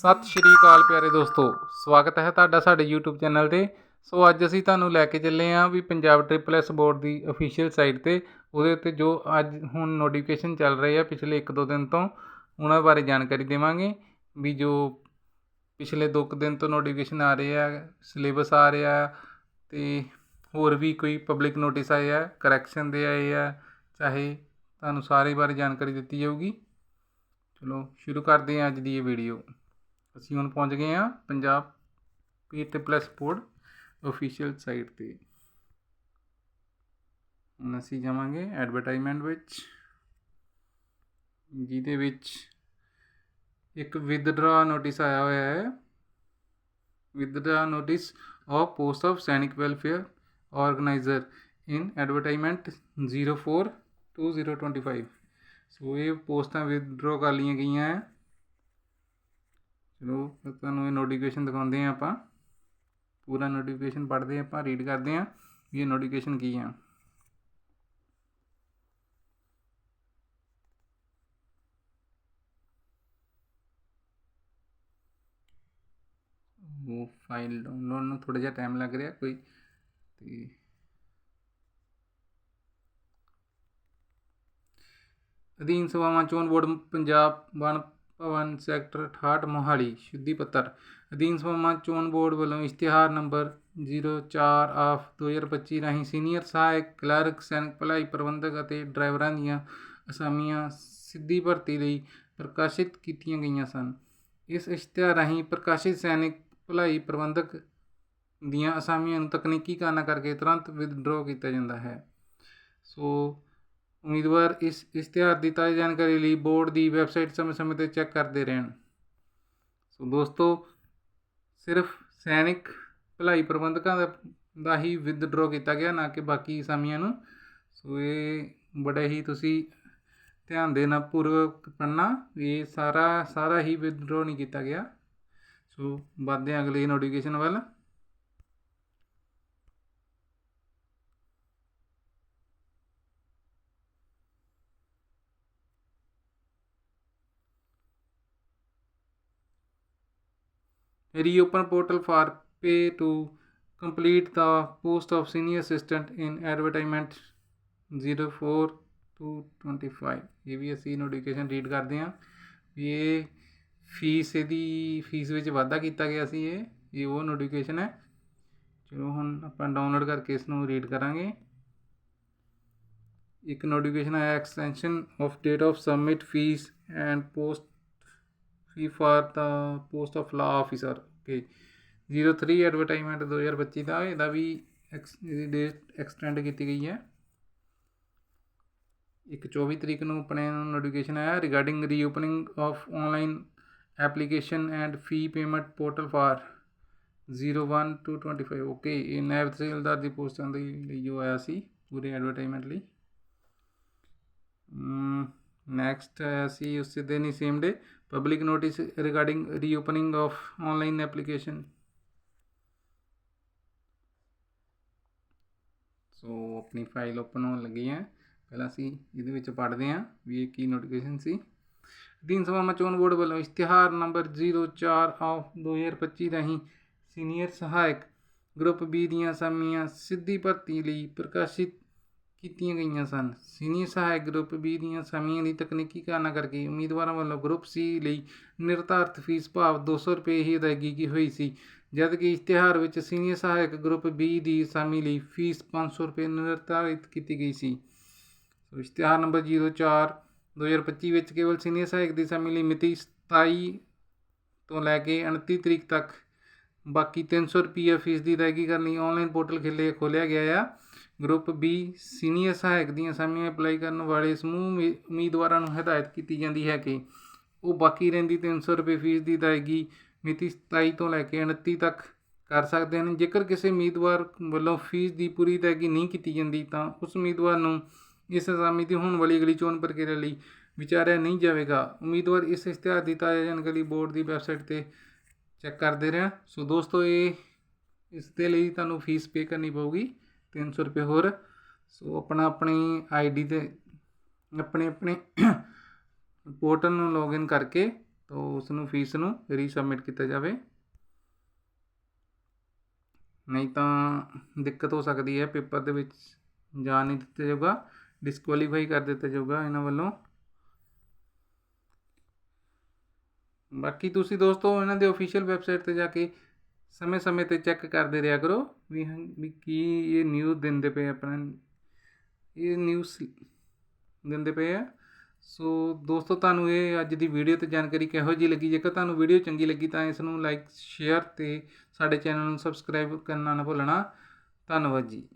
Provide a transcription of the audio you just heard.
ਸਤਿ ਸ਼੍ਰੀ ਅਕਾਲ ਪਿਆਰੇ ਦੋਸਤੋ, ਸਵਾਗਤ ਹੈ ਤੁਹਾਡਾ ਸਾਡੇ YouTube ਚੈਨਲ ਤੇ। ਸੋ ਅੱਜ ਅਸੀਂ ਤੁਹਾਨੂੰ ਲੈ ਕੇ ਚੱਲੇ ਹਾਂ ਵੀ ਪੰਜਾਬ ਟ੍ਰਿਪਲ ਐਸ ਬੋਰਡ ਦੀ ਅਫੀਸ਼ੀਅਲ ਸਾਈਟ ਤੇ, ਉਹਦੇ ਉੱਤੇ ਜੋ ਅੱਜ ਹੁਣ ਨੋਟੀਫਿਕੇਸ਼ਨ ਚੱਲ ਰਹੀ ਆ ਪਿਛਲੇ 1-2 ਦਿਨ ਤੋਂ, ਉਹਨਾਂ ਬਾਰੇ ਜਾਣਕਾਰੀ ਦੇਵਾਂਗੇ ਵੀ ਜੋ ਪਿਛਲੇ 2 ਦਿਨ ਤੋਂ ਨੋਟੀਫਿਕੇਸ਼ਨ ਆ ਰਹੇ ਆ ਸਿਲੇਬਸ ਆ ਰਿਹਾ ਤੇ ਹੋਰ ਵੀ ਕੋਈ ਪਬਲਿਕ ਨੋਟਿਸ ਆਏ ਆ ਕਰੈਕਸ਼ਨ ਦੇ ਆਏ ਆ, ਚਾਹੇ ਤੁਹਾਨੂੰ ਸਾਰੇ ਬਾਰੇ ਜਾਣਕਾਰੀ ਦਿੱਤੀ ਜਾਊਗੀ। ਚਲੋ, ਸ਼ੁਰੂ ਕਰਦੇ ਹਾਂ ਅੱਜ ਦੀ ਇਹ ਵੀਡੀਓ ਅਸੀਂ ਹੁਣ ਪਹੁੰਚ ਗਏ ਹਾਂ Punjab P plus board official site ਤੇ। ਹੁਣ ਅਸੀਂ ਜਾਵਾਂਗੇ ਐਡਵਰਟਾਈਜ਼ਮੈਂਟ ਵਿੱਚ, ਜਿਹਦੇ ਵਿੱਚ ਇੱਕ ਵਿਦਡਰਾ ਨੋਟਿਸ ਆਇਆ ਹੋਇਆ ਹੈ। Withdraw notice of post of Sainik welfare organizer in advertisement 04 2025 so ਇਹ ਪੋਸਟਾਂ ਵਿਦਡਰਾ ਕਰ ਲਈਆਂ ਗਈਆਂ ਹੈ। ਚਲੋ, ਫਿਰ ਤੁਹਾਨੂੰ ਇਹ ਨੋਟੀਫਿਕੇਸ਼ਨ ਦਿਖਾਉਂਦੇ ਹਾਂ ਆਪਾਂ। ਪੂਰਾ ਨੋਟੀਫਿਕੇਸ਼ਨ ਪੜ੍ਹਦੇ ਹਾਂ ਆਪਾਂ ਰੀਡ ਕਰਦੇ ਹਾਂ ਵੀ ਇਹ ਨੋਟੀਫਿਕੇਸ਼ਨ ਕੀ ਆ। ਉਹ ਫਾਈਲ ਡਾਊਨਲੋਡ ਨੂੰ ਥੋੜਾ ਜਿਹਾ ਟਾਈਮ ਲੱਗ ਰਿਹਾ ਕੋਈ, ਤੇ ਅਧੀਨ ਸਭਾਵਾਂ ਚੋਣ ਬੋਰਡ, ਪੰਜਾਬ ਵਨ ਭਵਨ ਸੈਕਟਰ 68 ਮੋਹਾਲੀ, ਸ਼ੁੱਧੀ ਪੱਤਰ। ਅਧੀਨ ਸਭਾਵਾਂ ਚੋਣ ਬੋਰਡ ਵੱਲੋਂ ਇਸ਼ਤਿਹਾਰ ਨੰਬਰ 04 ਆਫ 2025 ਰਾਹੀਂ ਸੀਨੀਅਰ ਸਹਾਇਕ, ਕਲਰਕ, ਸੈਨਿਕ ਭਲਾਈ ਪ੍ਰਬੰਧਕ ਅਤੇ ਡਰਾਈਵਰਾਂ ਦੀਆਂ ਅਸਾਮੀਆਂ ਸਿੱਧੀ ਭਰਤੀ ਲਈ ਪ੍ਰਕਾਸ਼ਿਤ ਕੀਤੀਆਂ ਗਈਆਂ ਸਨ। ਇਸ ਇਸ਼ਤਿਹਾਰ ਰਾਹੀਂ ਪ੍ਰਕਾਸ਼ਿਤ ਸੈਨਿਕ ਭਲਾਈ ਪ੍ਰਬੰਧਕ ਦੀਆਂ ਅਸਾਮੀਆਂ ਨੂੰ ਤਕਨੀਕੀ ਕਾਰਨਾਂ ਕਰਕੇ ਤੁਰੰਤ ਵਿਦਡਰਾਅ ਕੀਤਾ ਜਾਂਦਾ ਹੈ। ਸੋ ਉਮੀਦਵਾਰ ਇਸ ਇਸ਼ਤਿਹਾਰ ਦੀ ਤਾਜ਼ਾ ਜਾਣਕਾਰੀ ਲਈ ਬੋਰਡ ਦੀ ਵੈਬਸਾਈਟ ਸਮੇਂ-ਸਮੇਂ ਤੇ ਚੈੱਕ ਕਰਦੇ ਰਹਿਣ। ਸੋ ਦੋਸਤੋ, ਸਿਰਫ ਸੈਨਿਕ ਭਲਾਈ ਪ੍ਰਬੰਧਕਾਂ ਦਾ ਦਾ ਹੀ ਵਿਦਡਰਾਅ ਕੀਤਾ ਗਿਆ, ਨਾ ਕਿ ਬਾਕੀ ਅਸਾਮੀਆਂ ਨੂੰ। ਸੋ ਇਹ ਬੜਾ ਹੀ ਤੁਸੀਂ ਧਿਆਨ ਦੇਣਾ, ਪੂਰਵਕ ਪੜ੍ਹਨਾ ਇਹ ਸਾਰਾ ਸਾਰਾ ਹੀ ਵਿਦਡਰਾਅ ਨਹੀਂ ਕੀਤਾ ਗਿਆ। ਸੋ ਵੱਧਦੇ ਹਾਂ ਅਗਲੀ ਨੋਟੀਫਿਕੇਸ਼ਨ ਵੱਲ। Reopen portal for pay to complete the post of senior assistant in advertisement 04 to 25 ਇਹ ਵੀ ਅਸੀਂ ਨੋਟੀਫਿਕੇਸ਼ਨ ਰੀਡ ਕਰਦੇ ਹਾਂ ਵੀ ਇਹ ਫੀਸ ਇਹਦੀ ਫੀਸ ਵਿੱਚ ਵਾਧਾ ਕੀਤਾ ਗਿਆ ਸੀ ਇਹ ਇਹ ਉਹ ਨੋਟੀਫਿਕੇਸ਼ਨ ਹੈ। ਚਲੋ ਹੁਣ ਆਪਾਂ ਡਾਊਨਲੋਡ ਕਰਕੇ ਇਸ ਨੂੰ ਰੀਡ ਕਰਾਂਗੇ। ਇੱਕ ਨੋਟੀਫਿਕੇਸ਼ਨ ਆਇਆ extension of date of submit fees and post fee for the post of law officer okay 03 advertisement 2025 ਦਾ, ਇਹਦਾ ਵੀ ਐਕਸ, ਇਹਦੀ ਡੇਟ ਐਕਸਟੈਂਡ ਕੀਤੀ ਗਈ ਹੈ। ਇੱਕ 24 ਤਰੀਕ ਨੂੰ ਆਪਣੇ ਨੋਟੀਫਿਕੇਸ਼ਨ ਆਇਆ regarding reopening of online application and fee payment portal for 01 to 25 okay ਇਹ ਨੈਬ ਤਹਿਸੀਲਦਾਰ ਦੀ ਪੋਸਟਾਂ ਦੇ ਲਈ ਜੋ ਆਇਆ ਸੀ, ਪੂਰੇ ਐਡਵਰਟਾਈਜ਼ਮੈਂਟ ਲਈ। ਨੈਕਸਟ ਆਇਆ ਸੀ, ਉਸੇ ਦਿਨ ਹੀ same day public notice regarding reopening of online application so ਆਪਣੀ ਫਾਈਲ ਓਪਨ ਹੋਣ ਲੱਗੀ ਹੈ ਪਹਿਲਾਂ ਅਸੀਂ ਇਹਦੇ ਵਿੱਚ ਪੜ੍ਹਦੇ ਹਾਂ ਵੀ ਇਹ ਕੀ ਨੋਟੀਫਿਕੇਸ਼ਨ ਸੀ ਅਧੀਨ ਸਭਾ ਚੋਣ ਬੋਰਡ ਵੱਲੋਂ ਇਸ਼ਤਿਹਾਰ ਨੰਬਰ 04 ਆਫ 2025 ਰਾਹੀਂ ਸੀਨੀਅਰ ਸਹਾਇਕ ਗਰੁੱਪ ਬੀ ਦੀਆਂ ਅਸਾਮੀਆਂ ਸਿੱਧੀ ਭਰਤੀ ਲਈ ਪ੍ਰਕਾਸ਼ਿਤ ਕੀਤੀਆਂ ਗਈਆਂ ਸਨ। ਸੀਨੀਅਰ ਸਹਾਇਕ ਗਰੁੱਪ ਬੀ ਦੀਆਂ ਅਸਾਮੀਆਂ ਦੀ ਤਕਨੀਕੀ ਕਾਰਨਾਂ ਕਰਕੇ ਉਮੀਦਵਾਰਾਂ ਵੱਲੋਂ ਗਰੁੱਪ ਸੀ ਲਈ ਨਿਰਧਾਰਤ ਫੀਸ ਭਾਵ 200 ਰੁਪਏ ਹੀ ਅਦਾਇਗੀ ਕੀ ਹੋਈ ਸੀ, ਜਦਕਿ ਇਸ਼ਤਿਹਾਰ ਵਿੱਚ ਸੀਨੀਅਰ ਸਹਾਇਕ ਗਰੁੱਪ ਬੀ ਦੀ ਅਸਾਮੀ ਲਈ ਫੀਸ 500 ਰੁਪਏ ਨਿਰਧਾਰਿਤ ਕੀਤੀ ਗਈ ਸੀ। ਇਸ਼ਤਿਹਾਰ ਨੰਬਰ 04 2025 ਵਿੱਚ ਕੇਵਲ ਸੀਨੀਅਰ ਸਹਾਇਕ ਦੀ ਅਸਾਮੀ ਲਈ ਮਿਤੀ 27 ਤੋਂ ਲੈ ਕੇ 29 ਤਰੀਕ ਤੱਕ ਬਾਕੀ 300 ਰੁਪਏ ਫੀਸ ਦੀ ਅਦਾਇਗੀ ਕਰਨ ਲਈ ਆਨਲਾਈਨ ਪੋਰਟਲ ਖੇਲੇ ਖੋਲ੍ਹਿਆ ਗਿਆ ਆ। ਗਰੁੱਪ ਬੀ ਸੀਨੀਅਰ ਸਹਾਇਕ ਦੀਆਂ ਅਸਾਮੀਆਂ ਅਪਲਾਈ ਕਰਨ ਵਾਲੇ ਸਮੂਹ ਉਮੀਦਵਾਰਾਂ ਨੂੰ ਹਦਾਇਤ ਕੀਤੀ ਜਾਂਦੀ ਹੈ ਕਿ ਉਹ ਬਾਕੀ ਰਹਿੰਦੀ 300 ਰੁਪਏ ਫੀਸ ਦੀ ਅਦਾਇਗੀ ਮਿਤੀ 27 ਤੋਂ ਲੈ ਕੇ 29 ਤੱਕ ਕਰ ਸਕਦੇ ਹਨ। ਜੇਕਰ ਕਿਸੇ ਉਮੀਦਵਾਰ ਵੱਲੋਂ ਫੀਸ ਦੀ ਪੂਰੀ ਅਦਾਇਗੀ ਨਹੀਂ ਕੀਤੀ ਜਾਂਦੀ ਤਾਂ ਉਸ ਉਮੀਦਵਾਰ ਨੂੰ ਇਸ ਅਸਾਮੀ ਦੀ ਹੋਣ ਵਾਲੀ ਅਗਲੀ ਚੋਣ ਪ੍ਰਕਿਰਿਆ ਲਈ ਵਿਚਾਰਿਆ ਨਹੀਂ ਜਾਵੇਗਾ। ਉਮੀਦਵਾਰ ਇਸ ਇਸ਼ਤਿਹਾਰ ਦੀ ਤਾਜ਼ਾ ਜਾਣਕਾਰੀ ਬੋਰਡ ਦੀ ਵੈਬਸਾਈਟ ਤੇ ਚੈੱਕ ਕਰਦੇ ਰਹਿਣ। ਸੋ ਦੋਸਤੋ, ਇਹ ਇਸ ਦੇ ਲਈ ਤੁਹਾਨੂੰ ਫੀਸ ਪੇ ਕਰਨੀ ਪਊਗੀ। 300 ਰੁਪਏ ਹੋਰ। ਸੋ ਆਪਣਾ ਆਪਣੀ ਆਈਡੀ ਤੇ ਆਪਣੇ ਆਪਣੇ ਪੋਰਟਲ ਨੂੰ ਲੌਗਇਨ ਕਰਕੇ ਤਾਂ ਉਸ ਨੂੰ ਫੀਸ ਨੂੰ ਰੀਸਬਮਿਟ ਕੀਤਾ ਜਾਵੇ। ਨਹੀਂ ਤਾਂ ਦਿੱਕਤ ਹੋ ਸਕਦੀ ਹੈ, ਪੇਪਰ ਦੇ ਵਿੱਚ ਜਾਣ ਨਹੀਂ ਦਿੱਤਾ ਜਾਊਗਾ ਡਿਸਕੁਆਲੀਫਾਈ ਕਰ ਦਿੱਤਾ ਜਾਊਗਾ ਇਹਨਾਂ ਵੱਲੋਂ। ਬਾਕੀ ਤੁਸੀਂ ਦੋਸਤੋ ਇਹਨਾਂ ਦੇ ਅਫੀਸ਼ੀਅਲ ਵੈਬਸਾਈਟ ਤੇ ਜਾ ਕੇ ਸਮੇਂ-ਸਮੇਂ ਤੇ ਚੈੱਕ ਕਰਦੇ ਰਿਹਾ ਕਰੋ ਵੀ ਹਾਂ- ਵੀ ਕੀ ਇਹ ਨਿਊਜ਼ ਦਿੰਦੇ ਪਏ ਆਪਣਾ। ਇਹ ਨਿਊਜ਼ ਦਿੰਦੇ ਪਏ ਆ। ਸੋ ਦੋਸਤੋ, ਤੁਹਾਨੂੰ ਇਹ ਅੱਜ ਦੀ ਵੀਡੀਓ ਤੇ ਜਾਣਕਾਰੀ ਕਿਹੋ ਜੀ ਲੱਗੀ? ਜੇਕਰ ਤੁਹਾਨੂੰ ਵੀਡੀਓ ਚੰਗੀ ਲੱਗੀ ਤਾਂ ਇਸ ਨੂੰ ਲਾਈਕ ਸ਼ੇਅਰ ਤੇ ਸਾਡੇ ਚੈਨਲ ਨੂੰ ਸਬਸਕ੍ਰਾਈਬ ਕਰਨਾ ਨਾ ਭੁੱਲਣਾ। ਧੰਨਵਾਦ ਜੀ।